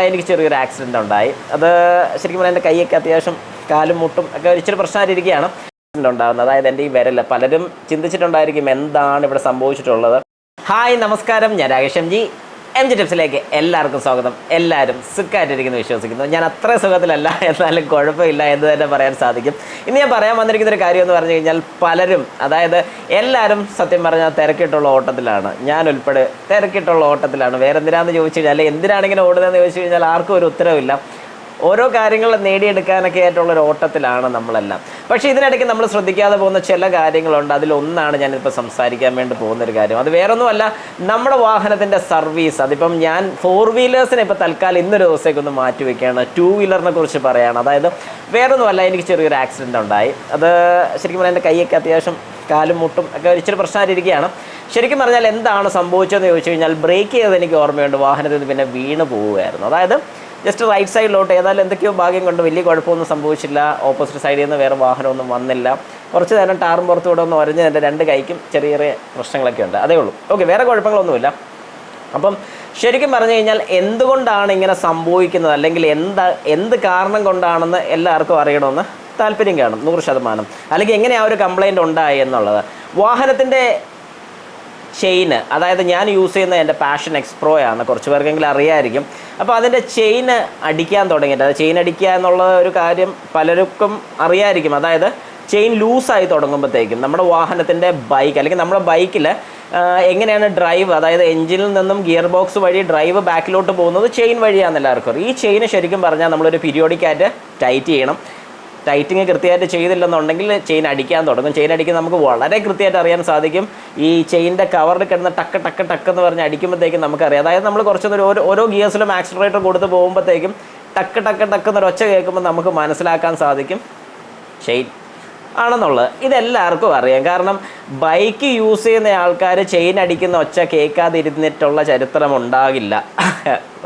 എനിക്ക് ചെറിയൊരു ആക്സിഡന്റ് ഉണ്ടായി. അത് ശരിക്കും പറഞ്ഞാൽ എന്റെ കൈയൊക്കെ അത്യാവശ്യം കാലും മുട്ടും ഒക്കെ ഇച്ചിരി പ്രശ്നമായിരിക്കുകയാണ് ആക്സിഡന്റ് ഉണ്ടാകുന്നത്. അതായത് എന്റെ ഈ വിരൽ പലരും ചിന്തിച്ചിട്ടുണ്ടായിരിക്കും എന്താണ് ഇവിടെ സംഭവിച്ചിട്ടുള്ളത്. ഹായ് നമസ്കാരം. ഞാൻ Rakesh M G. M G ടിപ്സിലേക്ക് എല്ലാവർക്കും സ്വാഗതം. എല്ലാവരും സുഖമായിട്ടിരിക്കുന്നു വിശ്വസിക്കുന്നു. ഞാൻ അത്ര സുഖത്തിലല്ല എന്നാലും കുഴപ്പമില്ല എന്ന് തന്നെ പറയാൻ സാധിക്കും. ഇന്ന് ഞാൻ പറയാൻ വന്നിരിക്കുന്ന ഒരു കാര്യം എന്ന് പറഞ്ഞു കഴിഞ്ഞാൽ പലരും അതായത് എല്ലാവരും സത്യം പറഞ്ഞാൽ തിരക്കിട്ടുള്ള ഓട്ടത്തിലാണ്. ഞാൻ ഉൾപ്പെടെ തിരക്കിട്ടുള്ള ഓട്ടത്തിലാണ്. വേറെ എന്തിനാന്ന് ചോദിച്ചു കഴിഞ്ഞാൽ എന്തിനാണെങ്കിലും എന്തിനാണ് ഇങ്ങനെ ഓടുന്നതെന്ന് ചോദിച്ചു കഴിഞ്ഞാൽ ആർക്കും ഒരു ഉത്തരവില്ല ഓരോ കാര്യങ്ങൾ നേടിയെടുക്കാനൊക്കെ ആയിട്ടുള്ള ഒരു ഓട്ടത്തിലാണ് നമ്മളെല്ലാം. പക്ഷേ ഇതിനിടയ്ക്ക് നമ്മൾ ശ്രദ്ധിക്കാതെ പോകുന്ന ചില കാര്യങ്ങളുണ്ട്. അതിലൊന്നാണ് ഞാനിപ്പോൾ സംസാരിക്കാൻ വേണ്ടി പോകുന്ന ഒരു കാര്യം. അത് വേറൊന്നുമല്ല നമ്മുടെ വാഹനത്തിന്റെ സർവീസ് അതിപ്പം ഞാൻ ഫോർ വീലേഴ്സിനെ ഇപ്പോൾ തൽക്കാലം ഇന്നൊരു ദിവസത്തേക്ക് ഒന്ന് മാറ്റി വെക്കുകയാണ്. ടൂ വീലറിനെ കുറിച്ച് പറയുകയാണ് അതായത് വേറൊന്നുമല്ല എനിക്ക് ചെറിയൊരു ആക്സിഡന്റ് ഉണ്ടായി. അത് ശരിക്കും പറഞ്ഞാൽ എന്റെ കൈയൊക്കെ അത്യാവശ്യം കാലും മുട്ടും ഒക്കെ ഇച്ചിരി പ്രശ്നമായിരിക്കുകയാണ് ശരിക്കും പറഞ്ഞാൽ എന്താണ് സംഭവിച്ചതെന്ന് ചോദിച്ചു കഴിഞ്ഞാൽ ബ്രേക്ക് ചെയ്തത് എനിക്ക് ഓർമ്മയുണ്ട്. വാഹനത്തിൽ നിന്ന് പിന്നെ വീണ് പോവുകയായിരുന്നു. അതായത് ജസ്റ്റ് റൈറ്റ് സൈഡിലോട്ട് ഏതായാലും എന്തൊക്കെയോ ഭാഗ്യം കൊണ്ട്. വലിയ കുഴപ്പമൊന്നും സംഭവിച്ചില്ല. ഓപ്പോസിറ്റ് സൈഡിൽ നിന്ന് വേറെ വാഹനമൊന്നും വന്നില്ല. കുറച്ച് നേരം ടാറും പുറത്തുകൂടെ ഒന്ന് ഉരഞ്ഞ് എന്റെ രണ്ട് കൈക്കും ചെറിയ ചെറിയ പ്രശ്നങ്ങളൊക്കെ ഉണ്ട്. അതേ ഉള്ളൂ. ഓക്കെ വേറെ കുഴപ്പങ്ങളൊന്നുമില്ല. അപ്പം ശരിക്കും പറഞ്ഞു കഴിഞ്ഞാൽ എന്തുകൊണ്ടാണ് ഇങ്ങനെ സംഭവിക്കുന്നത്? അല്ലെങ്കിൽ എന്താ എന്ത് കാരണം കൊണ്ടാണെന്ന് എല്ലാവർക്കും അറിയണമെന്ന് താല്പര്യം കാണും. നൂറ് ശതമാനം. അല്ലെങ്കിൽ എങ്ങനെ ആ ഒരു കംപ്ലൈന്റ് ഉണ്ടായി എന്നുള്ളത് വാഹനത്തിന്റെ ചെയിന് അതായത് ഞാൻ യൂസ് ചെയ്യുന്ന എന്റെ പാഷൻ എക്സ്പ്രോ ആണ്. കുറച്ച് പേർക്കെങ്കിലും അറിയാമായിരിക്കും അപ്പോൾ അതിന്റെ ചെയിന് അടിക്കാൻ തുടങ്ങിയിട്ട് ചെയിൻ അടിക്കുക എന്നുള്ള ഒരു കാര്യം പലർക്കും അറിയായിരിക്കും. അതായത് ചെയിൻ ലൂസായി തുടങ്ങുമ്പോഴത്തേക്കും നമ്മുടെ വാഹനത്തിന്റെ ബൈക്ക് അല്ലെങ്കിൽ നമ്മുടെ ബൈക്കിൽ എങ്ങനെയാണ് ഡ്രൈവ് അതായത് എഞ്ചിനിൽ നിന്നും ഗിയർ ബോക്സ് വഴി ഡ്രൈവ് ബാക്കിലോട്ട് പോകുന്നത് ചെയിൻ വഴിയാണെന്ന് എല്ലാവർക്കും ഈ ചെയിന് ശരിക്കും പറഞ്ഞാൽ നമ്മളൊരു പീരിയോഡിക്കായിട്ട് ടൈറ്റ് ചെയ്യണം. ടൈറ്റിങ് കൃത്യമായിട്ട് ചെയ്തില്ലെന്നുണ്ടെങ്കിൽ ചെയിൻ അടിക്കാൻ തുടങ്ങും. ചെയിൻ അടിക്കാൻ നമുക്ക് വളരെ കൃത്യമായിട്ട് അറിയാൻ സാധിക്കും. ഈ ചെയിന്റെ കവറിൽ കിടന്ന് ടക്ക് ടക്ക് ടക്ക് എന്ന് പറഞ്ഞ് അടിക്കുമ്പോഴത്തേക്കും നമുക്കറിയാം. അതായത് നമ്മൾ കുറച്ചൊന്നും ഓരോ ഓരോ ഗിയേഴ്സിലും ആക്സിലറേറ്റർ കൊടുത്ത് പോകുമ്പോഴത്തേക്കും ടക്ക് ടക്ക് ടക്ക് എന്നൊരു ഒച്ച കേൾക്കുമ്പോൾ നമുക്ക് മനസ്സിലാക്കാൻ സാധിക്കും. ചെയിൻ ആണെന്നുള്ളത്. ഇതെല്ലാവർക്കും അറിയാം. കാരണം ബൈക്ക് യൂസ് ചെയ്യുന്ന ആൾക്കാർ ചെയിൻ അടിക്കുന്ന ഒച്ച കേൾക്കാതിരുന്നിട്ടുള്ള ചരിത്രം ഉണ്ടാകില്ല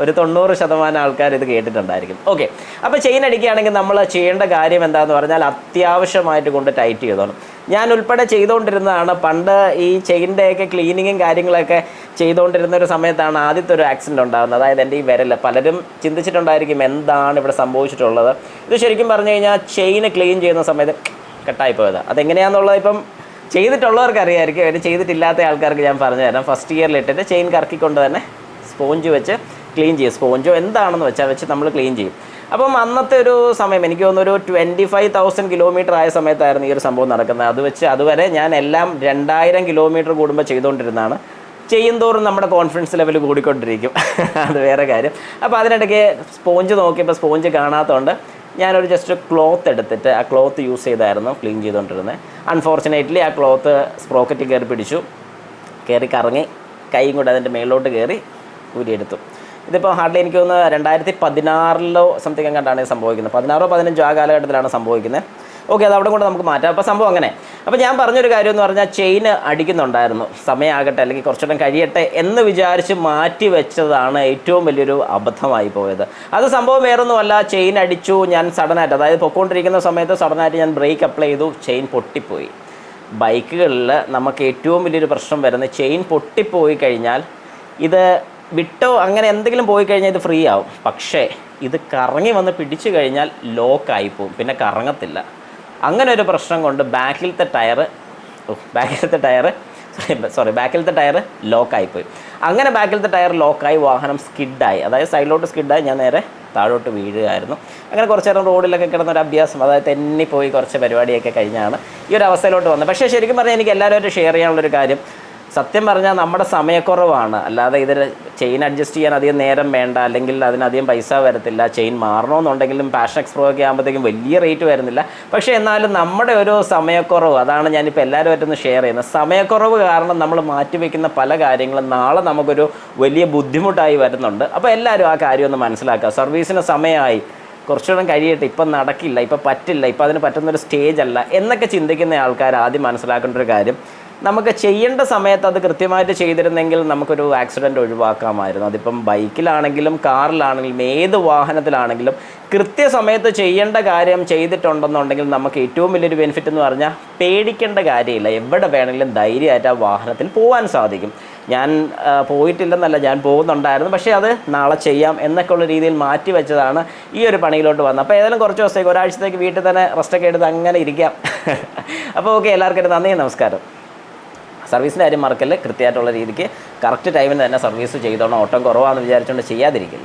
ഒരു തൊണ്ണൂറ് ശതമാനം ആൾക്കാർ ഇത് കേട്ടിട്ടുണ്ടായിരിക്കും. ഓക്കെ അപ്പോൾ ചെയിൻ അടിക്കുകയാണെങ്കിൽ നമ്മൾ ചെയ്യേണ്ട കാര്യം എന്താണെന്ന് പറഞ്ഞാൽ അത്യാവശ്യമായിട്ട് കൊണ്ട് ടൈറ്റ് ചെയ്തോണം. ഞാൻ ഉൾപ്പെടെ ചെയ്തുകൊണ്ടിരുന്നതാണ് പണ്ട് ഈ ചെയിന്റെയൊക്കെ ക്ലീനിങ്ങും കാര്യങ്ങളൊക്കെ ചെയ്തുകൊണ്ടിരുന്ന ഒരു സമയത്താണ് ആദ്യത്തെ ഒരു ആക്സിഡന്റ് ഉണ്ടാകുന്നത്. അതായത് എന്റെ ഈ വിരൽ പലരും ചിന്തിച്ചിട്ടുണ്ടായിരിക്കും എന്താണ് ഇവിടെ സംഭവിച്ചിട്ടുള്ളത്. ഇത് ശരിക്കും പറഞ്ഞു കഴിഞ്ഞാൽ ചെയിന് ക്ലീൻ ചെയ്യുന്ന സമയത്ത് കട്ടായി പോയത് അതെങ്ങനെയാണെന്നുള്ളത് ഇപ്പം ചെയ്തിട്ടുള്ളവർക്ക് അറിയാമായിരിക്കും അതിന് ചെയ്തിട്ടില്ലാത്ത ആൾക്കാർക്ക് ഞാൻ പറഞ്ഞുതരാം ഫസ്റ്റ് ഇയറിൽ ഇട്ടിട്ട് ചെയിൻ കറക്കിക്കൊണ്ട് തന്നെ സ്പോഞ്ച് വെച്ച് ക്ലീൻ ചെയ്യും. സ്പോഞ്ചോ എന്താണെന്ന് വെച്ചാൽ വെച്ച് നമ്മൾ ക്ലീൻ ചെയ്യും. അപ്പം അന്നത്തെ ഒരു സമയം എനിക്ക് തോന്നുന്നു ഒരു ട്വന്റി ഫൈവ് തൗസൻഡ് കിലോമീറ്റർ ആയ സമയത്തായിരുന്നു ഈ ഒരു സംഭവം നടക്കുന്നത്. അത് വെച്ച് അതുവരെ ഞാൻ എല്ലാം രണ്ടായിരം കിലോമീറ്റർ കൂടുമ്പോൾ ചെയ്തുകൊണ്ടിരുന്നതാണ് ചെയ്യുന്തോറും നമ്മുടെ കോൺഫിഡൻസ് ലെവൽ കൂടിക്കൊണ്ടിരിക്കും. അത് വേറെ കാര്യം. അപ്പോൾ അതിനിടയ്ക്ക് സ്പോഞ്ച് നോക്കിയപ്പോൾ സ്പോഞ്ച് കാണാത്തതുകൊണ്ട് ഞാനൊരു ജസ്റ്റ് ക്ലോത്ത് എടുത്തിട്ട് ആ ക്ലോത്ത് യൂസ് ചെയ്തായിരുന്നു ക്ലീൻ ചെയ്തുകൊണ്ടിരുന്നത് അൺഫോർച്ചുനേറ്റ്ലി ആ ക്ലോത്ത് സ്പ്രോക്കറ്റ് കയറി പിടിച്ചു. കയറി കറങ്ങി കൈയും കൂടെ അതിന്റെ മേളിലോട്ട് കയറി ഊരിയെടുത്തു. ഇതിപ്പോൾ ഹാർഡ്ലി എനിക്ക് തോന്നുന്നു രണ്ടായിരത്തി പതിനാറിലോ സംതിങ് കണ്ടാണ് ഇത് സംഭവിക്കുന്നത്. പതിനാറോ പതിനഞ്ചോ ആ കാലഘട്ടത്തിലാണ് സംഭവിക്കുന്നത്. ഓക്കെ അത് അവിടെ കൊണ്ട് നമുക്ക് മാറ്റാം. അപ്പോൾ സംഭവം അങ്ങനെ. അപ്പോൾ ഞാൻ പറഞ്ഞൊരു കാര്യം എന്ന് പറഞ്ഞാൽ ചെയിൻ അടിക്കുന്നുണ്ടായിരുന്നു. സമയമാകട്ടെ അല്ലെങ്കിൽ കുറച്ചുകൂടെ കഴിയട്ടെ എന്ന് വിചാരിച്ച് മാറ്റി വെച്ചതാണ് ഏറ്റവും വലിയൊരു അബദ്ധമായി പോയത്. അത് സംഭവം വേറൊന്നുമല്ല. ചെയിൻ അടിച്ചു ഞാൻ സഡനായിട്ട് അതായത് പൊക്കോണ്ടിരിക്കുന്ന സമയത്ത് സഡനായിട്ട് ഞാൻ ബ്രേക്ക് അപ്ലൈ ചെയ്തു ചെയിൻ പൊട്ടിപ്പോയി. ബൈക്കുകളിൽ നമുക്ക് ഏറ്റവും വലിയൊരു പ്രശ്നം വരുന്നത് ചെയിൻ പൊട്ടിപ്പോയി കഴിഞ്ഞാൽ ഇത് വിട്ടോ അങ്ങനെ എന്തെങ്കിലും പോയി കഴിഞ്ഞാൽ ഇത് ഫ്രീ ആവും. പക്ഷേ ഇത് കറങ്ങി വന്ന് പിടിച്ചു കഴിഞ്ഞാൽ ലോക്കായി പോവും. പിന്നെ കറങ്ങത്തില്ല. അങ്ങനെ ഒരു പ്രശ്നം കൊണ്ട് ബാക്കിലത്തെ ടയർ ബാക്കിലത്തെ ടയർ സോറി ബാക്കിലത്തെ ടയർ ലോക്കായി പോയി. അങ്ങനെ ബാക്കിലത്തെ ടയർ ലോക്കായി വാഹനം സ്കിഡായി അതായത് സൈഡിലോട്ട് സ്കിഡായി ഞാൻ നേരെ താഴോട്ട് വീഴുകയായിരുന്നു. അങ്ങനെ കുറച്ച് നേരം റോഡിലൊക്കെ കിടന്ന ഒരു അഭ്യാസം അതായത് തെന്നിപ്പോയി കുറച്ച് പരിപാടിയൊക്കെ കഴിഞ്ഞാണ് ഈ ഒരു അവസ്ഥയിലോട്ട് വന്നത്. പക്ഷേ ശരിക്കും പറഞ്ഞാൽ എനിക്ക് എല്ലാവരുമായിട്ട് ഷെയർ ചെയ്യാനുള്ളൊരു കാര്യം സത്യം പറഞ്ഞാൽ നമ്മുടെ സമയക്കുറവാണ്. അല്ലാതെ ഇതിൽ ചെയിൻ അഡ്ജസ്റ്റ് ചെയ്യാൻ അധികം നേരം വേണ്ട. അല്ലെങ്കിൽ അതിനധികം പൈസ വരത്തില്ല. ചെയിൻ മാറണമെന്നുണ്ടെങ്കിലും പാഷൻ എക്സ്പ്രോ ഒക്കെ ആകുമ്പോഴത്തേക്കും വലിയ റേറ്റ് വരുന്നില്ല. പക്ഷേ എന്നാലും നമ്മുടെ ഒരു സമയക്കുറവ് അതാണ് ഞാനിപ്പോൾ എല്ലാവരുമായിട്ടൊന്ന് ഷെയർ ചെയ്യുന്നത്. സമയക്കുറവ് കാരണം നമ്മൾ മാറ്റിവെക്കുന്ന പല കാര്യങ്ങളും നാളെ നമുക്കൊരു വലിയ ബുദ്ധിമുട്ടായി വരുന്നുണ്ട്. അപ്പോൾ എല്ലാവരും ആ കാര്യം ഒന്ന് മനസ്സിലാക്കുക. സർവീസിന് സമയമായി. കുറച്ചുകൂടെ കഴിയട്ടെ. ഇപ്പം നടക്കില്ല. ഇപ്പം പറ്റില്ല. ഇപ്പം അതിന് പറ്റുന്നൊരു സ്റ്റേജ് അല്ല. എന്നൊക്കെ ചിന്തിക്കുന്ന ആൾക്കാർ ആദ്യം മനസ്സിലാക്കേണ്ട ഒരു കാര്യം നമുക്ക് ചെയ്യേണ്ട സമയത്ത് അത് കൃത്യമായിട്ട് ചെയ്തിരുന്നെങ്കിൽ നമുക്കൊരു ആക്സിഡന്റ് ഒഴിവാക്കാമായിരുന്നു. അതിപ്പം ബൈക്കിലാണെങ്കിലും കാറിലാണെങ്കിലും ഏത് വാഹനത്തിലാണെങ്കിലും കൃത്യസമയത്ത് ചെയ്യേണ്ട കാര്യം ചെയ്തിട്ടുണ്ടെന്നുണ്ടെങ്കിൽ നമുക്ക് ഏറ്റവും വലിയൊരു ബെനിഫിറ്റ് എന്ന് പറഞ്ഞാൽ പേടിക്കേണ്ട കാര്യമില്ല. എവിടെ വേണമെങ്കിലും ധൈര്യമായിട്ട് ആ വാഹനത്തിൽ പോകാൻ സാധിക്കും. ഞാൻ പോയിട്ടില്ലെന്നല്ല ഞാൻ പോകുന്നുണ്ടായിരുന്നു. പക്ഷേ അത് നാളെ ചെയ്യാം എന്നൊക്കെ ഉള്ള രീതിയിൽ മാറ്റി വെച്ചതാണ് ഈ ഒരു പണിയിലോട്ട് വന്നത്. അപ്പോൾ ഏതായാലും കുറച്ച് ദിവസത്തേക്ക് ഒരാഴ്ചത്തേക്ക് വീട്ടിൽ തന്നെ റെസ്റ്റൊക്കെ എടുത്ത് അങ്ങനെ ഇരിക്കാം. അപ്പോൾ ഓക്കെ എല്ലാവർക്കും നന്ദി നമസ്കാരം. സർവീസിന്റെ കാര്യം മറക്കല്ലേ? കൃത്യമായിട്ടുള്ള രീതിക്ക് കറക്റ്റ് ടൈമിന് തന്നെ സർവീസ് ചെയ്തോണം. ഓട്ടം കുറവാണെന്ന് വിചാരിച്ചുകൊണ്ട് ചെയ്യാതിരിക്കില്ല.